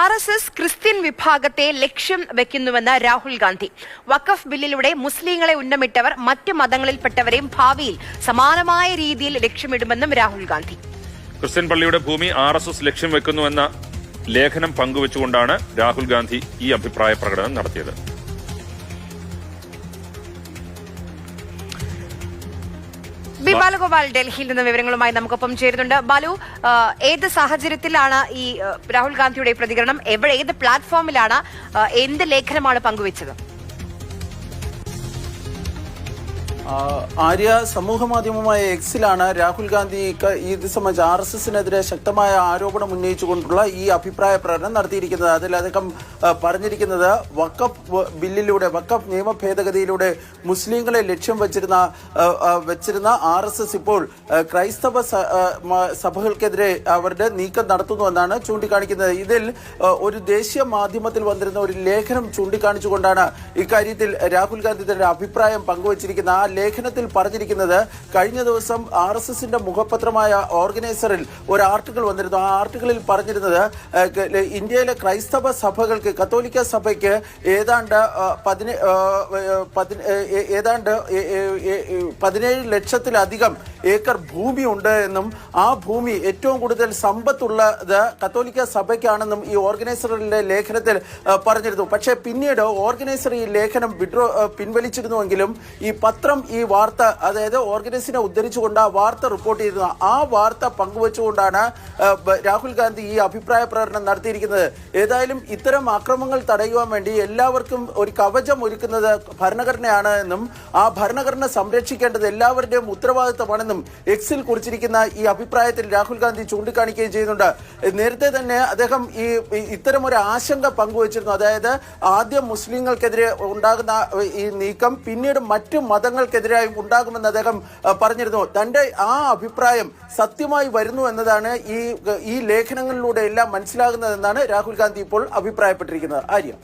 R S S Christian വിഭാഗത്തെ ലക്ഷ്യം വെക്കുന്നുവെന്ന് രാഹുൽ ഗാന്ധി. വഖഫ് ബില്ലിലൂടെ മുസ്ലിങ്ങളെ ഉന്നമിട്ടവർ മറ്റ് മതങ്ങളിൽപ്പെട്ടവരെയും ഭാവിയിൽ സമാനമായ രീതിയിൽ ലക്ഷ്യമിടുമെന്നും രാഹുൽ ഗാന്ധി. ക്രിസ്ത്യൻ പള്ളിയുടെ ഭൂമി ആർ എസ് എസ് ലക്ഷ്യം വെക്കുന്നുവെന്ന ലേഖനം പങ്കുവച്ചുകൊണ്ടാണ് രാഹുൽ ഗാന്ധി ഈ അഭിപ്രായ പ്രകടനം നടത്തിയത്. ബി ബാലഗോപാൽ ഡൽഹിയിൽ നിന്ന് വിവരങ്ങളുമായി നമുക്കൊപ്പം ചേരുന്നുണ്ട്. ബാലു ഏത് സാഹചര്യത്തിലാണ് ഈ രാഹുൽ ഗാന്ധിയുടെ പ്രതികരണം? എവിടെ ഏത് പ്ലാറ്റ്ഫോമിലാണ് എന്ത് ലേഖനമാണ് പങ്കുവച്ചത്? ആര്യ സമൂഹ മാധ്യമമായ എക്സിലാണ് രാഹുൽ ഗാന്ധി ഇത് സംബന്ധിച്ച് ആർ എസ് എസിനെതിരെ ശക്തമായ ആരോപണം ഉന്നയിച്ചുകൊണ്ടുള്ള ഈ അഭിപ്രായ പ്രകടനം നടത്തിയിരിക്കുന്നത്. അതിൽ അദ്ദേഹം പറഞ്ഞിരിക്കുന്നത് വക്കഫ് ബില്ലിലൂടെ വക്കഫ് നിയമ ഭേദഗതിയിലൂടെ മുസ്ലിങ്ങളെ ലക്ഷ്യം വെച്ചിരുന്ന വെച്ചിരുന്ന ആർ എസ് എസ് ഇപ്പോൾ ക്രൈസ്തവ സഭകൾക്കെതിരെ അവരുടെ നീക്കം നടത്തുന്നുവെന്നാണ് ചൂണ്ടിക്കാണിക്കുന്നത്. ഇതിൽ ഒരു ദേശീയ മാധ്യമത്തിൽ വന്നിരുന്ന ഒരു ലേഖനം ചൂണ്ടിക്കാണിച്ചുകൊണ്ടാണ് ഇക്കാര്യത്തിൽ രാഹുൽ ഗാന്ധി തന്റെ അഭിപ്രായം പങ്കുവച്ചിരിക്കുന്ന ആ ലേഖനത്തിൽ പറഞ്ഞിരിക്കുന്നത് കഴിഞ്ഞ ദിവസം ആർ എസ് എസിന്റെ മുഖപത്രമായ ഓർഗനൈസറിൽ ഒരു ആർട്ടിക്കിൾ വന്നിരുന്നു. ആ ആർട്ടിക്കിളിൽ പറഞ്ഞിരുന്നത് ഇന്ത്യയിലെ ക്രൈസ്തവ സഭകൾക്ക് കത്തോലിക്ക സഭയ്ക്ക് ഏതാണ്ട് പതിനേ ഏതാണ്ട് പതിനേഴ് ലക്ഷത്തിലധികം ഏക്കർ ഭൂമി ഉണ്ട് എന്നും ആ ഭൂമി ഏറ്റവും കൂടുതൽ സമ്പത്തുള്ളത് കത്തോലിക്ക സഭയ്ക്കാണെന്നും ഈ ഓർഗനൈസറിന്റെ ലേഖനത്തിൽ പറഞ്ഞിരുന്നു. പക്ഷേ പിന്നീട് ഓർഗനൈസർ ഈ ലേഖനം വിഡ്രോ പിൻവലിച്ചിരുന്നുവെങ്കിലും ഈ പത്രം ഈ വാർത്ത അതായത് ഓർഗനൈസിനെ ഉദ്ധരിച്ചുകൊണ്ട് ആ വാർത്ത റിപ്പോർട്ട് ചെയ്തിരുന്നു. ആ വാർത്ത പങ്കുവച്ചുകൊണ്ടാണ് രാഹുൽ ഗാന്ധി ഈ അഭിപ്രായ പ്രകടനം നടത്തിയിരിക്കുന്നത്. ഏതായാലും ഇത്തരം ആക്രമങ്ങൾ തടയുവാൻ വേണ്ടി എല്ലാവർക്കും ഒരു കവചം ഒരുക്കുന്നത് ഭരണഘടനയാണ് എന്നും ആ ഭരണഘടന സംരക്ഷിക്കേണ്ടത് എല്ലാവരുടെയും ഉത്തരവാദിത്തമാണെന്നും എക്സിൽ കുറിച്ചിരിക്കുന്ന ഈ അഭിപ്രായത്തിൽ രാഹുൽ ഗാന്ധി ചൂണ്ടിക്കാണിക്കുകയും ചെയ്യുന്നുണ്ട്. നേരത്തെ തന്നെ അദ്ദേഹം ഈ ഇത്തരം ഒരു ആശങ്ക പങ്കുവച്ചിരുന്നു. അതായത് ആദ്യം മുസ്ലിങ്ങൾക്കെതിരെ ഉണ്ടാകുന്ന ഈ നീക്കം പിന്നീട് മറ്റു മതങ്ങൾക്കെതിരായും ഉണ്ടാകുമെന്ന് അദ്ദേഹം പറഞ്ഞിരുന്നു. തന്റെ ആ അഭിപ്രായം സത്യമായി വരുന്നു എന്നതാണ് ഈ ഈ ലേഖനങ്ങളിലൂടെ എല്ലാം മനസ്സിലാകുന്നതെന്നാണ് രാഹുൽ ഗാന്ധി ഇപ്പോൾ അഭിപ്രായപ്പെട്ടിരിക്കുന്നത്. ആര്യ?